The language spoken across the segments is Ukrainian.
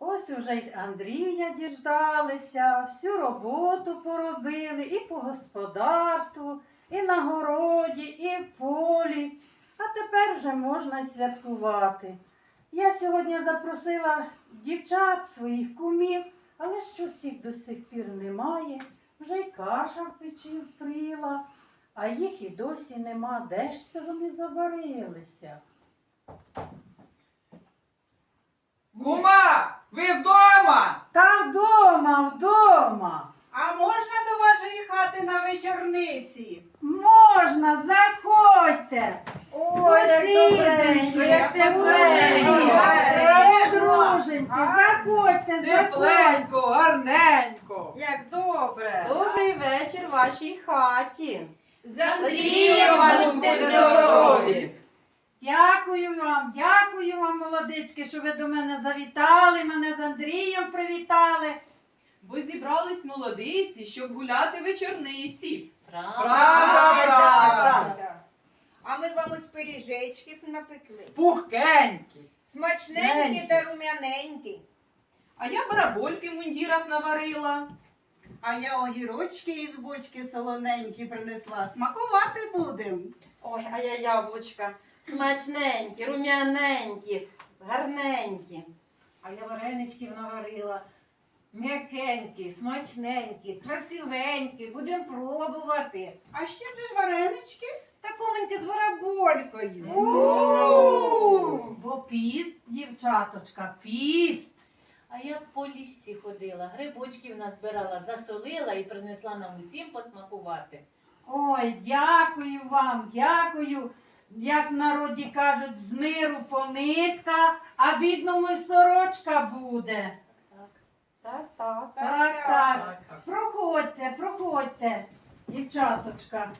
Ось уже й Андрія діждалися, всю роботу поробили і по господарству, і на городі, і в полі. А тепер вже можна святкувати. Я сьогодні запросила дівчат своїх кумів, але щось їх до сих пір немає. Вже й каша в печі впріла, а їх і досі нема. Де ж це вони заварилися? Кума, ви вдома? Та вдома, вдома. А можна до вашої хати на вечорниці? Можна, заходьте. Ой, як як як тепленько. тепленько. Заходьте, заходьте. Тепленько, гарненько. Як добре. Добрий вечір вашій хаті. З Андрієм будьте здорові. Дякую вам, дякую вам, молодички, що ви до мене завітали, мене з Андрієм привітали. Бо зібрались молодиці, щоб гуляти вечорниці. Правда, правда. А ми вам ось пиріжечків напекли. Пухкенькі. Смачненькі Смачненькі. та рум'яненькі. А я барабольки в мундірах наварила. А я огірочки із бочки солоненькі принесла. Смакувати будем. Ой, а я яблучка. Смачненькі, рум'яненькі, гарненькі. А я вареничків наварила. М'якенькі, смачненькі, красивенькі. Будемо пробувати. А ще вже ж варенички. Такоменькі з бараболькою. Бо піст, дівчаточка, піст. А я по лісі ходила, грибочків назбирала, засолила і принесла нам усім посмакувати. Ой, дякую вам, дякую. Як в народі кажуть, з миру по нитка, а бідному й сорочка буде. Так, так. Так, так. Проходьте, проходьте, дівчаточка.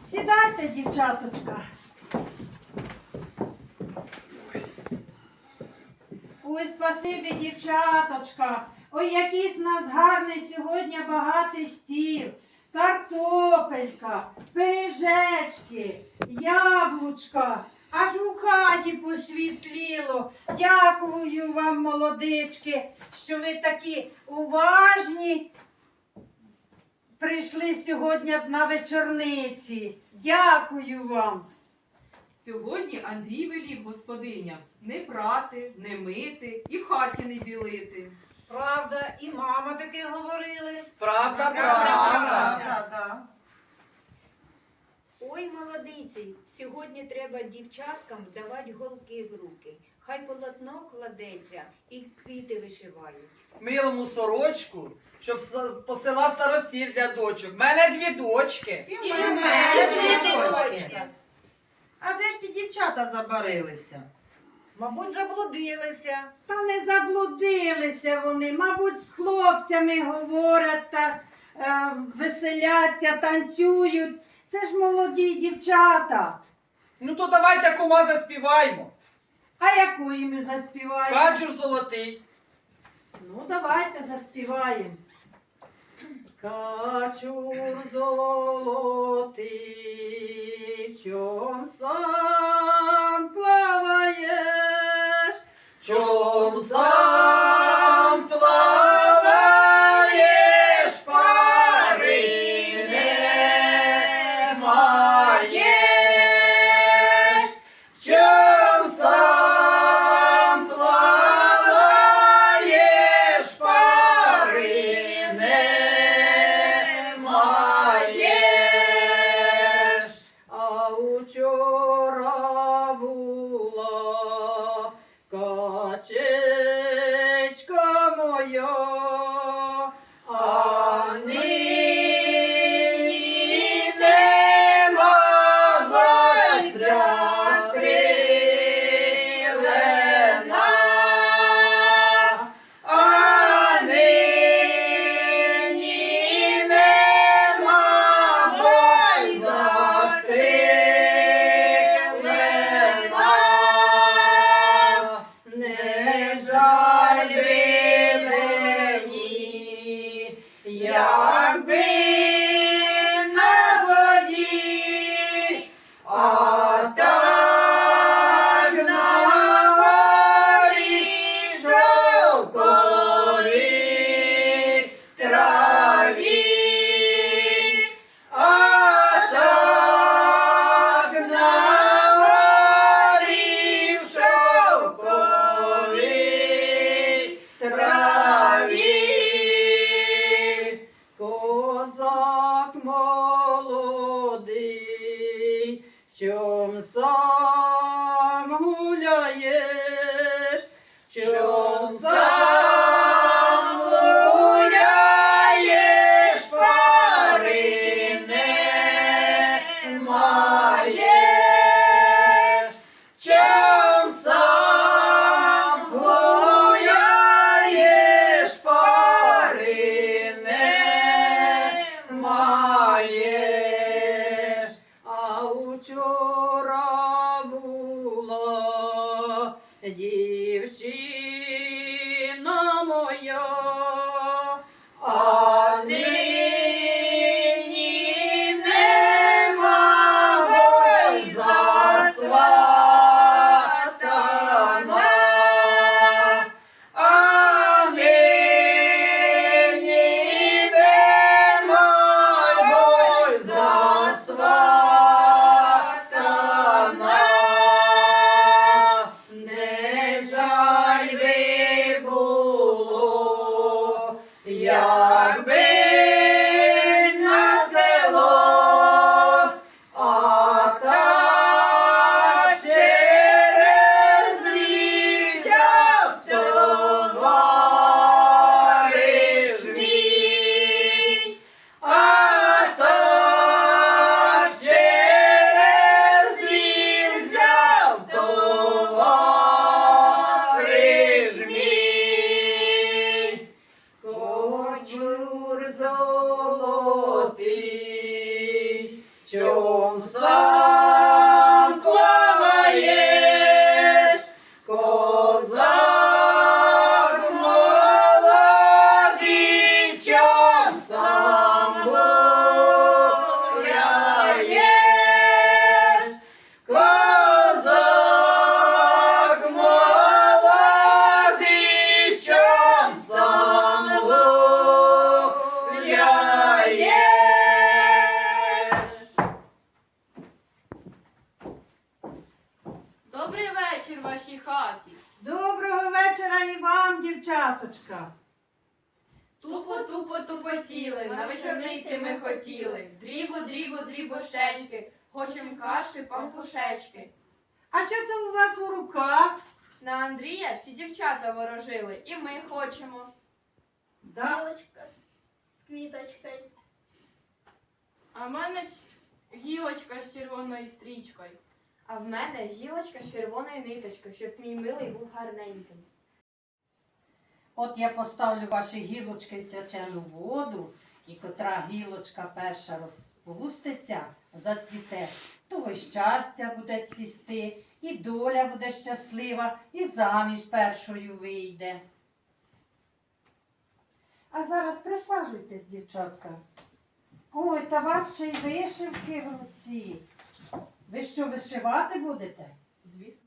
Сідайте, дівчаточка. Ой, спасибі, дівчаточка. Ой, якийсь наш гарний сьогодні багатий стіл. Картопелька, пиріжечки, яблучка. Аж у хаті посвітліло. Дякую вам, молодички, що ви такі уважні. Прийшли сьогодні на вечорниці. Дякую вам. Сьогодні Андрій велів господиням не прати, не мити і в хаті не білити. Правда, і мама таке говорили. Правда, Правда, правда. да. Ой, молодиці, сьогодні треба дівчаткам давати голки в руки. Хай полотно кладеться і квіти вишивають. Милому сорочку, щоб с- посилав старостів для дочок. В мене дві дочки. І в мене дві дочки. А де ж ті дівчата забарилися? Мабуть, заблудилися. Та не заблудилися вони, мабуть, з хлопцями говорять та е, веселяться, танцюють. Це ж молоді дівчата. Ну то давайте кума заспіваємо. А якої ми заспіваємо? Качур золотий. Ну, давайте заспіваємо. Качур золотий, чом козак молодий, чом сам. Золотий, чом сам плаваєш, козак молодий, чом сам гуляєш, козак молодий, чом сам гуляєш. Добрий вечір вашій хаті. Доброго вечора і вам, дівчаточка. Тупо, тупо, тупотіли, на вечорниці ми хотіли. Дрібо, дрібошечки, хочем каші, пампушечки. А що це у вас у руках? На Андрія всі дівчата ворожили, і ми хочемо. Да. Гілочка з квіточкою. А в мене гілочка з червоною стрічкою. А в мене гілочка з червоною ниточкою, щоб мій милий був гарненьким. От я поставлю ваші гілочки в свячену воду, і котра гілочка перша розпуститься, зацвіте, того щастя буде цвісти, і доля буде щаслива, і заміж першою вийде. А зараз присаджуйтесь, дівчатка. Ой, та вас ще й вишивки в руці. Ви що, вишивати будете? Звісно.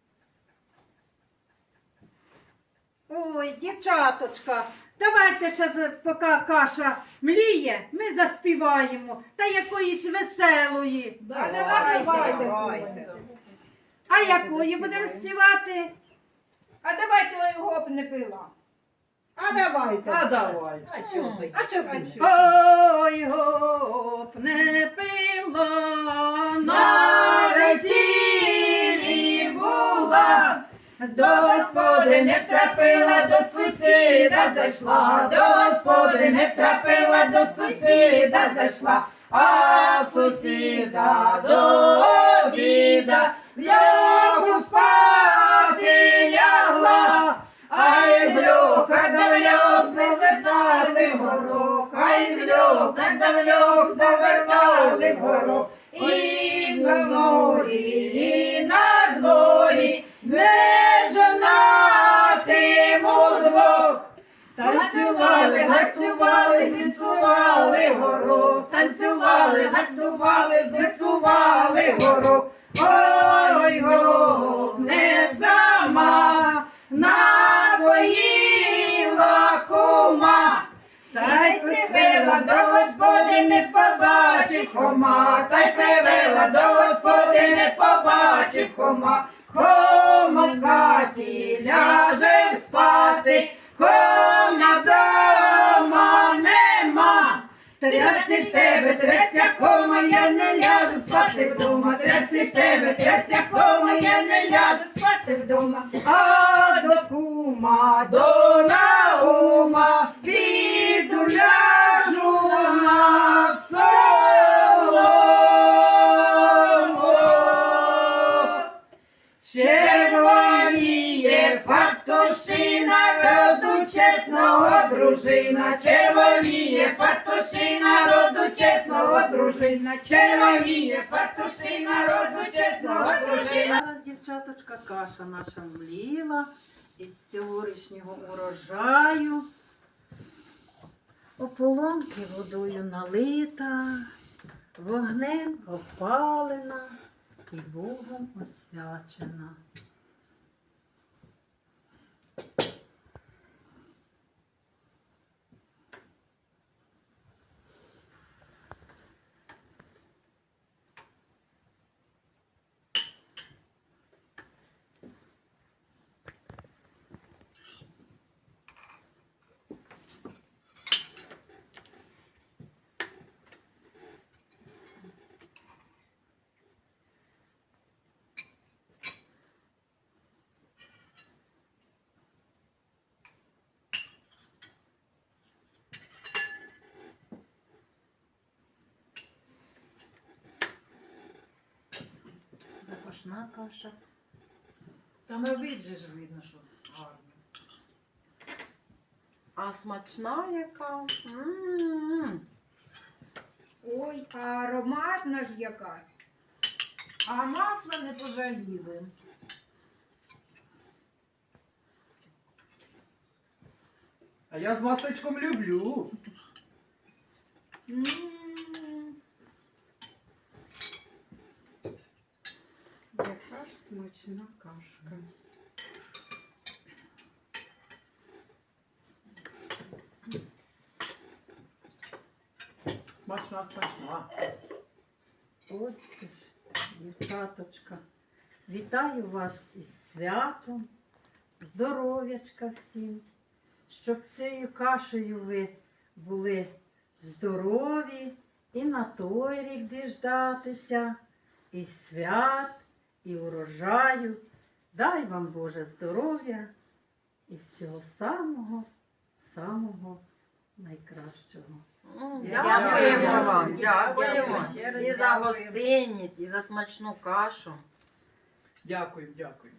Ой, дівчаточка, давайте ще за- поки каша мліє, ми заспіваємо та якоїсь веселої. Давайте, давайте. А якої будемо співати? А давайте його б не пила. А давайте. А давай. А чого? А чого? Ой, гоп, не пила на весіллі. До господи не втрапила, до сусіда зайшла, до господи не втрапила, до сусіда зайшла, а сусіда до обіда льоху спати лягла. Ай з льоха да в льох зажитати горох, ай з льоха да в завернали горох. І в морі, і на зіпсували горох. Ой, горох, не сама напоїла кума. Та й привела до господи, не побачив хома, та й привела до господи, не побачив хома. Хома в хаті ляже спати, хома дома нема. Трясся в тебе, трясся кома, я не ляжу спати вдома. Трясся в тебе, трясся кома, я не ляжу спати вдома. Червоніє фартушина, роду чесного дружина, червоніє фартушина, роду чесного дружина. Зараз, дівчаточка, каша наша мліла із цьогорічнього урожаю. Ополонки водою налита, вогнем опалена і Богом освячена. Смачна каша. Та на вид же ж видно, що гарно. А смачна яка? М. Ой, а ароматна ж яка. А масла не пожаліли. А я з масличком люблю. М. Яка ж смачна кашка. Смачна, смачна. Отже дівчаточка, вітаю вас із святом, здоров'ячка всім, щоб цією кашею ви були здорові і на той рік діждатися, і свят, і урожаю. Дай вам Боже здоров'я і всього самого, самого найкращого. Дякуємо вам, Дякуємо. І за гостинність, і за смачну кашу. Дякую, дякую.